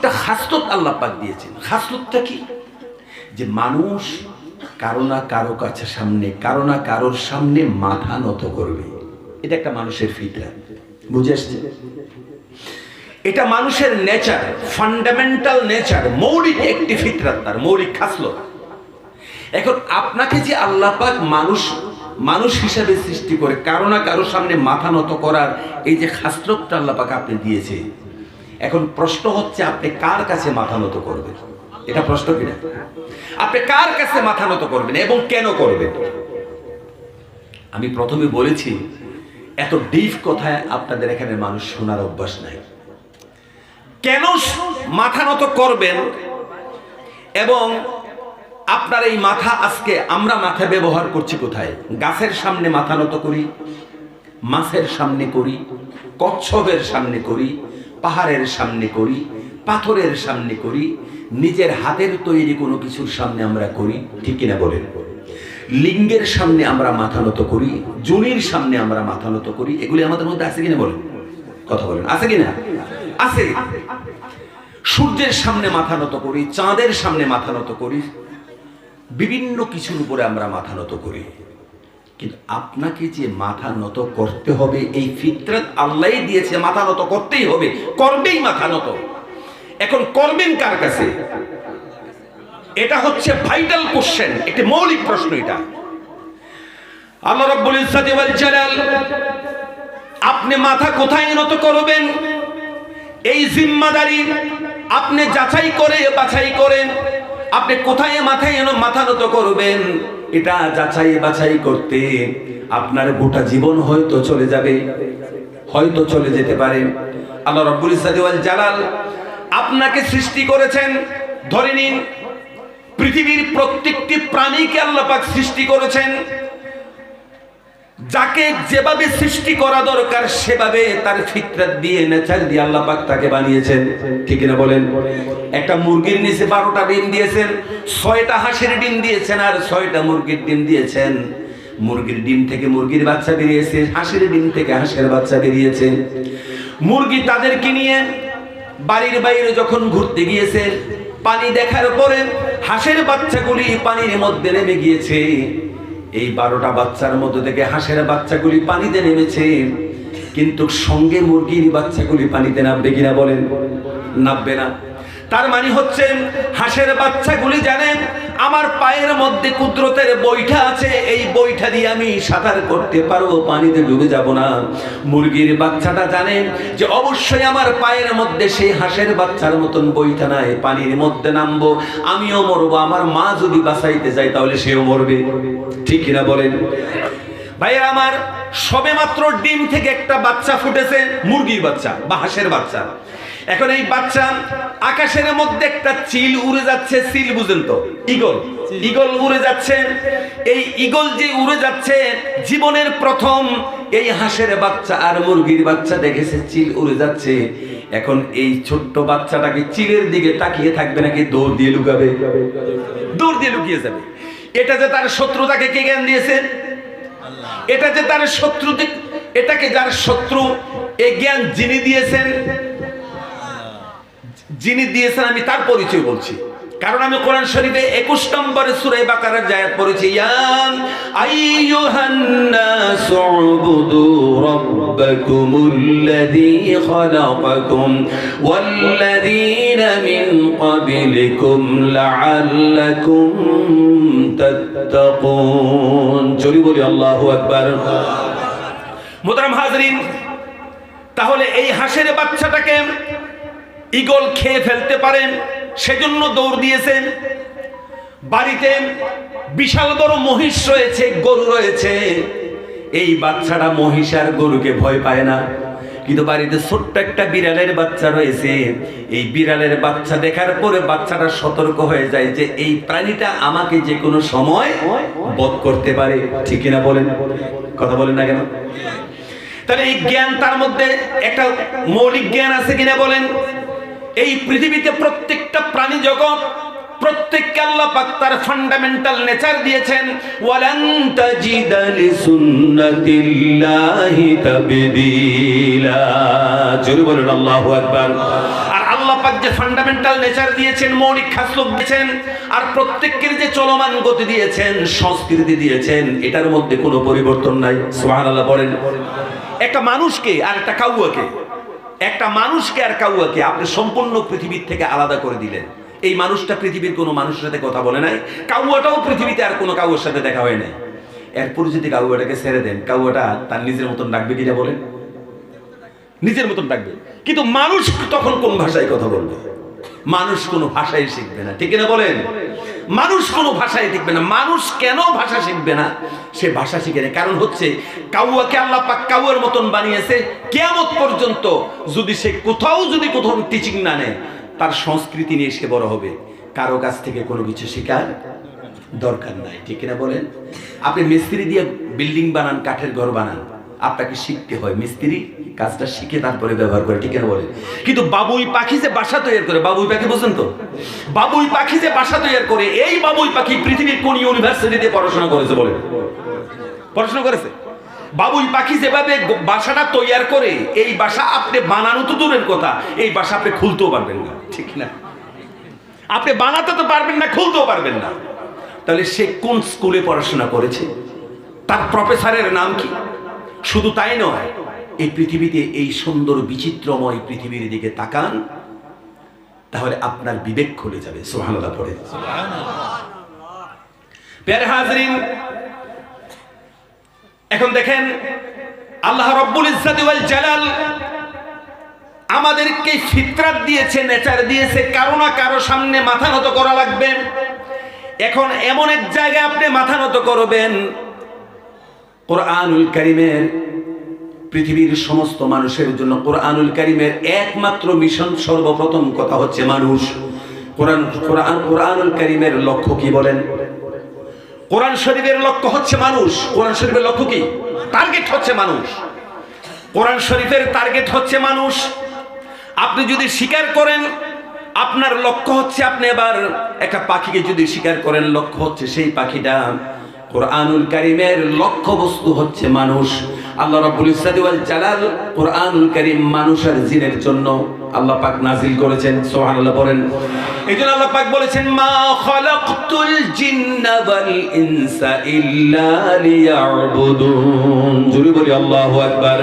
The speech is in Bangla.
একটা খাসলত আল্লাহ পাক দিয়েছেন। খাসলতটা কি? যে মানুষ কারও না কারও কাছে সামনে, কারও না কারোর সামনে মাথা নত করবে। এটা একটা মানুষের ফিতরা বুঝে আসছে এটা মানুষের নেচার, ফান্ডামেন্টাল নেচার, মৌলিক একটি ফিতরাত তার, মৌলিক খাসলত। এখন আপনাকে যে আল্লাহ পাক মানুষ মানুষ হিসাবে সৃষ্টি করে, কারও না কারোর সামনে মাথা নত করার এই যে খাসলতটা আল্লাহ পাক আপনি দিয়েছে এখন প্রশ্ন হচ্ছে, আপনি কার কাছে মাথা নত করবেন? এটা প্রশ্ন কিনা? আপনি কার কাছে মাথা নত করবেন এবং কেন করবেন? আমি প্রথমে বলেছি, এত ডিপ কথায় আপনাদের এখানে মানুষ শোনার অভ্যাস নাই। কেন মাথা নত করবেন এবং আপনার এই মাথা আজকে আমরা মাথা ব্যবহার করছি কোথায়? গাছের সামনে মাথা নত করি, মাছের সামনে করি, কচ্ছপের সামনে করি পাহাড়ের সামনে করি, পাথরের সামনে করি, নিজের হাতের তৈরি কোনো কিছুর সামনে আমরা করি, ঠিক কিনা বলেন? লিঙ্গের সামনে আমরা মাথা নত করি, জুনির সামনে আমরা মাথা নত করি, এগুলি আমাদের মধ্যে আছে কিনা বলেন? কথা বলেন, আছে কিনা? আছে। সূর্যের সামনে মাথা নত করি, চাঁদের সামনে মাথা নত করি, বিভিন্ন কিছুর উপরে আমরা মাথা নত করি। কিন্তু আপনাকে যে মাথা নত করতে হবে, এই ফিতরাত আল্লাহ দিয়েছে, মাথা নত করতেই হবে, করবেই মাথা নত। এখন করবেন কার কাছে? এটা হচ্ছে ভাইটাল কোশ্চেন একটি মৌলিক প্রশ্ন এটা। আল্লাহ রাব্বুল ইজ্জাতি ওয়াল জালাল, আপনি মাথা কোথায় নত করবেন? এই জিম্মাদারি আপনি যাচাই করে বাছাই করেন, আপনি কোথায় মাথায় মাথা নত করবেন? এটা যাচাই বাছাই করতে আপনার গোটা জীবন হয়তো চলে যাবে, হয়তো চলে যেতে পারে। আল্লাহ রব্বুল ইসাদিওয়াল জালাল আপনাকে সৃষ্টি করেছেন, ধরে নিন, পৃথিবীর প্রত্যেকটি প্রাণীকে আল্লাপাক সৃষ্টি করেছেন। যাকে যেভাবে সৃষ্টি করা দরকার, সেভাবে তার ফিতরাত দিয়ে নেচার দিয়ে আল্লাহ পাক তাকে বানিয়েছেন। ঠিক না বলেন? একটা মুরগির নিচে বারোটা ডিম দিয়েছেন, ছয়টা হাঁসের ডিম দিয়েছেন, আর ছয়টা মুরগির ডিম দিয়েছেন। মুরগির ডিম থেকে মুরগির বাচ্চা বেরিয়েছে, হাঁসের ডিম থেকে হাঁসের বাচ্চা বেরিয়েছে। মুরগি তাদেরকে নিয়ে বাড়ির বাইরে যখন ঘুরতে গিয়েছে, পানি দেখার পরে হাঁসের বাচ্চাগুলি পানির মধ্যে নেমে গিয়েছে। এই বারোটা বাচ্চার মধ্যে থেকে হাঁসের বাচ্চাগুলি পানিতে নেমেছে। কিন্তু সঙ্গে মুরগির বাচ্চাগুলি পানিতে নামবে কিনা বলেন? নামবে না। তার মানে হচ্ছে, হাঁসের বাচ্চাগুলি জানেন, আমার পায়ের মধ্যে কুদরতের বৈঠা আছে, এই বৈঠা দিয়ে আমি সাঁতার করতে পারব পানিতে ডুবে যাব না। মুরগির বাচ্চাটা জানেন যে অবশ্যই আমার পায়ের মধ্যে সেই হাঁসের বাচ্চার মতন বৈঠা নাই, পানির মধ্যে নামবো, আমিও মরবো, আমার মা যদি বাঁচাইতে যায় তাহলে সেও মরবে। ঠিক কিনা বলেন? ভাইয়ের আমার সবে মাত্র ডিম থেকে একটা বাচ্চা ফুটেছে, মুরগির বাচ্চা বা হাঁসের বাচ্চা। এখন এই বাচ্চা আকাশের মধ্যে একটা চিল উড়ে যাচ্ছে চিল বুঝেন তো ইগল ইগল উড়ে যাচ্ছে। এই ইগল যে উড়ে যাচ্ছে জীবনের প্রথম এই হাঁসের বাচ্চা আর মুরগির বাচ্চা দেখেছে চিল উড়ে যাচ্ছে। এখন এই ছোট্ট বাচ্চাটাকে চিলের দিকে তাকিয়ে থাকবে নাকি দৌড় দিয়ে লুকাবে? দৌড় দিয়ে লুকিয়ে যাবে। এটা যে তার শত্রুতাকে কে জ্ঞান দিয়েছে? এটা যে তার শত্রু এটাকে যার শত্রু এই জ্ঞান যিনি দিয়েছেন যিনি দিয়েছেন, আমি তার পরিচয় বলছি। কারণ আমি কোরআন শরীফে একুশ নম্বরে সুরে বাকারের জায়াত পড়েছি ইয়ান আইয়ুহান নাসু উবুদু রাব্বাকুমুল্লাযী খালাকাকুম ওয়াল্লাযীনা মিন ক্বাবলিকুম লাআল্লাকুম তাত্তাকুন। চলি বলি, আল্লাহু আকবার। মোহতারাম হাজরিন, তাহলে এই হাঁসের বাচ্চাটাকে ইগল খেয়ে ফেলতে পারেন, সেজন্য দৌড় দিয়েছেন। বাড়িতে বিশাল বড় মহিষ রয়েছে, গরু রয়েছে। এই বাচ্চাটা মহিষ আর গরুকে ভয় পায় না। কিন্তু বাড়িতে ছোট্ট একটা বিড়ালের বাচ্চা রয়েছে। এই বিড়ালের বাচ্চা দেখার পরে বাচ্চাটা সতর্ক হয়ে যায় যে এই প্রাণীটা আমাকে যে কোনো সময় বধ করতে পারে। ঠিক কিনা বলেন? কথা বলেন না কেন? তাহলে এই জ্ঞান তার মধ্যে একটা মৌলিক জ্ঞান আছে কিনা বলেন? এই পৃথিবীতে প্রত্যেকটা প্রাণী জগৎ, প্রত্যেককে আল্লাহ পাক তার ফান্ডামেন্টাল নেচার দিয়েছেন। ওয়ালান তাজিদা লিসুন্নাতিল্লাহি তাবদীলা। জোরে বলুন, আল্লাহু আকবার। আর আল্লাহ পাক যে ফান্ডামেন্টাল নেচার দিয়েছেন, মৌলিক খাসলুক দিয়েছেন, আর প্রত্যেকের যে চলমান গতি দিয়েছেন, সংস্কৃতি দিয়েছেন, এটার মধ্যে কোনো পরিবর্তন নাই। সুবহানাল্লাহ, বলেন। একটা মানুষকে আর একটা কাউয়াকে একটা মানুষকে আর কাউয়াকে আপনি সম্পূর্ণ পৃথিবীর থেকে আলাদা করে দিলেন। এই মানুষটা পৃথিবীর কোনো মানুষের সাথে কথা বলে নাই। কাউয়াটাও পৃথিবীতে আর কোনো কাউয়ার সাথে দেখা হয় নাই। এরপর যদি কাউয়াটাকে ছেড়ে দেন, কাউয়াটা তার নিজের মতন ডাকবে কিনা বলেন? নিজের মতন ডাকবে। কিন্তু মানুষ তখন কোন ভাষায় কথা বলবে? মানুষ কোনো ভাষায় শিখবে না। ঠিক না বলেন? মানুষ কোনো ভাষায় শিখবে না। মানুষ কেন ভাষা শিখবে না? সে ভাষা শিখে না কারণ হচ্ছে, কাউয়াকে আল্লাহ পাক কাউয়ার মতন বানিয়েছে। কেয়ামত পর্যন্ত যদি সে কোথাও যদি কোথাও টিচিং না নেয়, তার সংস্কৃতি নিয়ে সে বড় হবে। কারও কাছ থেকে কোনো কিছু শেখার দরকার নাই। ঠিক না বলেন? আপনি মিস্ত্রি দিয়ে বিল্ডিং বানান, কাঠের ঘর বানান। আপনাকে শিখতে হয়। মিস্ত্রি কাজটা শিখে তারপরে ব্যবহার করে, ঠিক বলে কিন্তু বাবুই পাখি যে বাসা তৈরি করে, বাবুই পাখি বুঝছেন তো? বাবুই পাখি যে বাসা তৈরি করে, এই বাবুই পাখি পৃথিবীর কোন ইউনিভার্সিটিতে পড়াশোনা করেছে বলে পড়াশোনা করেছে? বাবুই পাখি যেভাবে বাসাটা তৈয়ার করে, এই বাসা আপনি বানানো তো দূরের কথা, এই বাসা আপনি খুলতেও পারবেন না, ঠিক না? আপনি বানাতে তো পারবেন না, খুলতেও পারবেন না। তাহলে সে কোন স্কুলে পড়াশোনা করেছে? তার প্রফেসরের নাম কি? শুধু তাই নয়, এই পৃথিবীতে এই সুন্দর বিচিত্রময় পৃথিবীর দিকে তাকান, তাহলে আপনার বিবেক খুলে যাবে। সোহানলা পড়ে। প্যারে হাজরিন, এখন দেখেন, আল্লাহ রব্বুল ওয়াল জালাল আমাদেরকে ফিতরাত দিয়েছে, নেচার দিয়েছে, কারও না কারও সামনে মাথা নত করা লাগবে। এখন এমন এক জায়গায় আপনি মাথা নত করবেন কোরআনুল কারিমের পৃথিবীর সমস্ত মানুষের জন্য কোরআনুল কারিমের একমাত্র মিশন সর্বপ্রথম কথা হচ্ছে মানুষ। কোরআন কোরআন, কোরআনুল কারিমের লক্ষ্য কি বলেন? কোরআন শরীফের লক্ষ্য হচ্ছে মানুষ। কোরআন শরীফের লক্ষ্য কি? টার্গেট হচ্ছে মানুষ। কোরআন শরীফের টার্গেট হচ্ছে মানুষ। আপনি যদি স্বীকার করেন, আপনার লক্ষ্য হচ্ছে আপনি এবার একটা পাখিকে যদি স্বীকার করেন, লক্ষ্য হচ্ছে সেই পাখিটা কোরআনুল কারিমের লক্ষ্য বস্তু হচ্ছে মানুষ। আল্লাহ রাব্বুল ইজ্জাতি ওয়াল জালাল কোরআনুল কারীম মানুষের জিনের জন্য আল্লাহ পাক নাজিল করেছেন, সুবহানাল্লাহ বলেন এইজন্য আল্লাহ পাক বলেছেন, মা খালাকতুল জিন্না ওয়াল ইনসা ইল্লা লিয়াবুদুন। জুরি বলি, আল্লাহু আকবার।